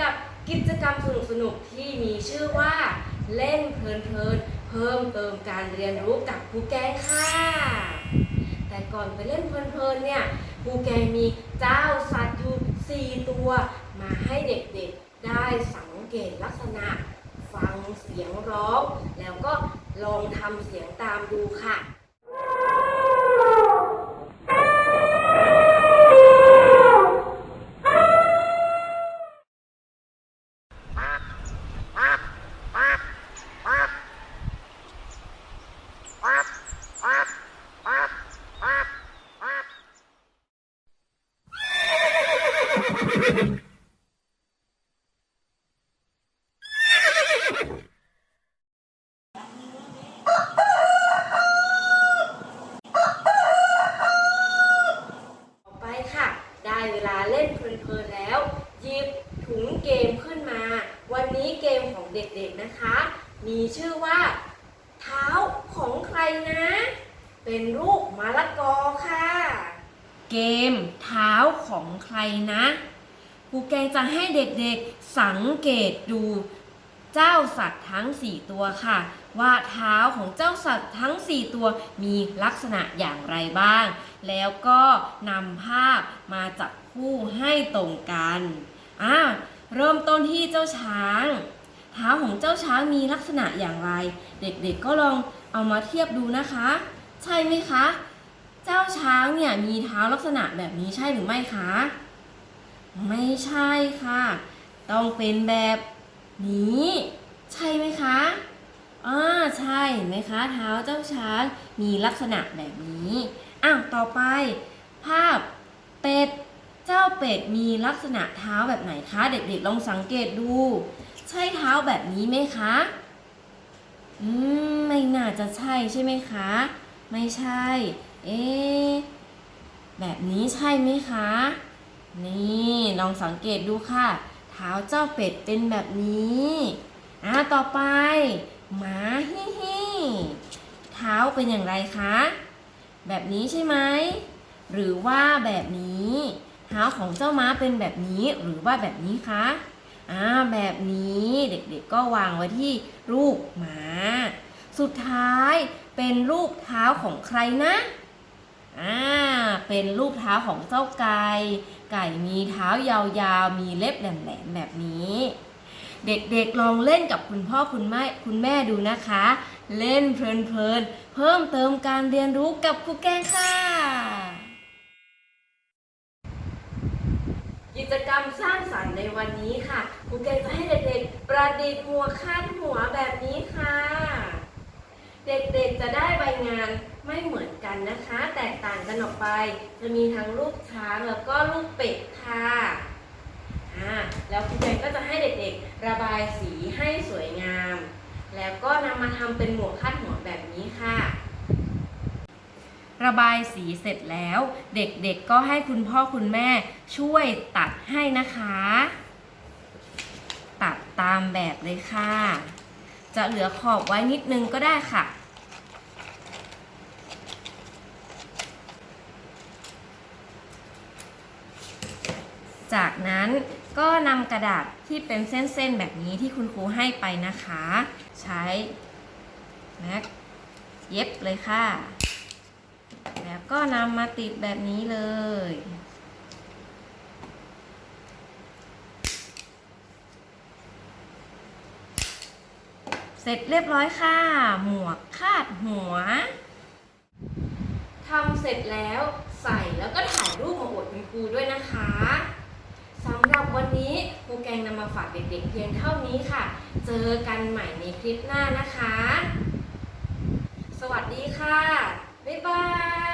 กับกิจกรรมสนุกสนุกที่มีชื่อว่าเล่นเพลินเพลินเพิ่มเติมการเรียนรู้กับครูแกงค่ะ แต่ก่อนไปเล่นเพลินเพลินเนี่ยครูแกงมีเจ้าสัตว์อยู่สี่ตัว มาให้เด็กๆได้สังเกตลักษณะ ฟังเสียงร้อง แล้วก็ลองทำเสียงตามดูค่ะ ต่อไปค่ะ ได้เวลาเล่นเพลินๆแล้ว หยิบถุงเกมขึ้นมา วันนี้เกมของเด็กๆนะคะ มีชื่อว่า เท้าของใครนะ เป็นรูปมะละกอค่ะ เกมเท้าของใครนะ ครูแกงจะให้เด็กๆสังเกตดูเจ้าสัตว์ทั้ง 4 ตัวค่ะ ว่าเท้าของเจ้าสัตว์ทั้ง 4 ตัวมีลักษณะอย่างไรบ้าง แล้วก็นำภาพมาจับคู่ให้ตรงกันอ่าเริ่มต้นที่เจ้าช้าง เท้าของเจ้าช้างมีลักษณะอย่างไร เด็กๆก็ลองเอามาเทียบดูนะคะ ใช่ไหมคะ เจ้าช้างเนี่ยมีเท้าลักษณะแบบนี้ใช่หรือไม่คะ ไม่ใช่ค่ะ ต้องเป็นแบบนี้ ใช่ไหมคะอ่าใช่เห็นไหมคะ เท้าเจ้าช้างมีลักษณะแบบนี้อ้าวต่อไป ภาพเป็ดเจ้าเป็ดมีลักษณะเท้าแบบไหนคะ เด็กๆลองสังเกตดู ใช่เท้าแบบนี้ไหมคะอืมไม่น่าจะใช่ใช่ไหมคะ ไม่ใช่ เอ๊ะแบบนี้ใช่ไหมคะ นี่ลองสังเกตดูค่ะ เท้าเจ้าเป็ดเป็นแบบนี้อะต่อไปหมาฮิฮิเท้าเป็นอย่างไรคะ แบบนี้ใช่ไหมหรือว่าแบบนี้ เท้าของเจ้าม้าเป็นแบบนี้หรือว่าแบบนี้คะอ่าแบบนี้เด็กๆก็วางไว้ที่รูปหมา สุดท้ายเป็นรูปเท้าของใครนะอ่าเป็นรูปเท้าของเจ้าไก่ ไก่มีเท้ายาวๆ มีเล็บแหลมๆแบบนี้ เด็กๆลองเล่นกับคุณพ่อคุณแม่คุณแม่ดูนะคะ เล่นเพลินๆ เพิ่มเติมการเรียนรู้กับครูแกงค่ะ กิจกรรมสร้างสรรค์ในวันนี้ค่ะครูเกงจะให้เด็กๆ ประดิษฐ์หมวกคาดหัวแบบนี้ค่ะ เด็กๆจะได้ใบงาน ไม่เหมือนกันนะคะ แตกต่างกันออกไป จะมีทั้งรูปช้างแล้วก็รูปเป็ดค่ะอ่าแล้วครูเกงก็จะให้เด็กๆ ระบายสีให้สวยงาม แล้วก็นำมาทำเป็นหมวกคาดหัวแบบนี้ค่ะ ระบายสีเสร็จแล้ว เด็กๆก็ให้คุณพ่อคุณแม่ช่วยตัดให้นะคะ ตัดตามแบบเลยค่ะ จะเหลือขอบไว้นิดนึงก็ได้ค่ะ จากนั้นก็นำกระดาษที่เป็นเส้นๆแบบนี้ที่คุณครูให้ไปนะคะ ใช้แม็กเย็บเลยค่ะ แล้วก็นำมาติดแบบนี้เลย เสร็จเรียบร้อยค่ะ หมวกคาดหัวทำเสร็จแล้วใส่แล้วก็ถ่ายรูปมาอวดคุณครูด้วยนะคะ นี้ครูแกงนำมาฝากเด็กๆ เพียงเท่านี้ค่ะ เจอกันใหม่ในคลิปหน้านะคะ สวัสดีค่ะ บ๊ายบาย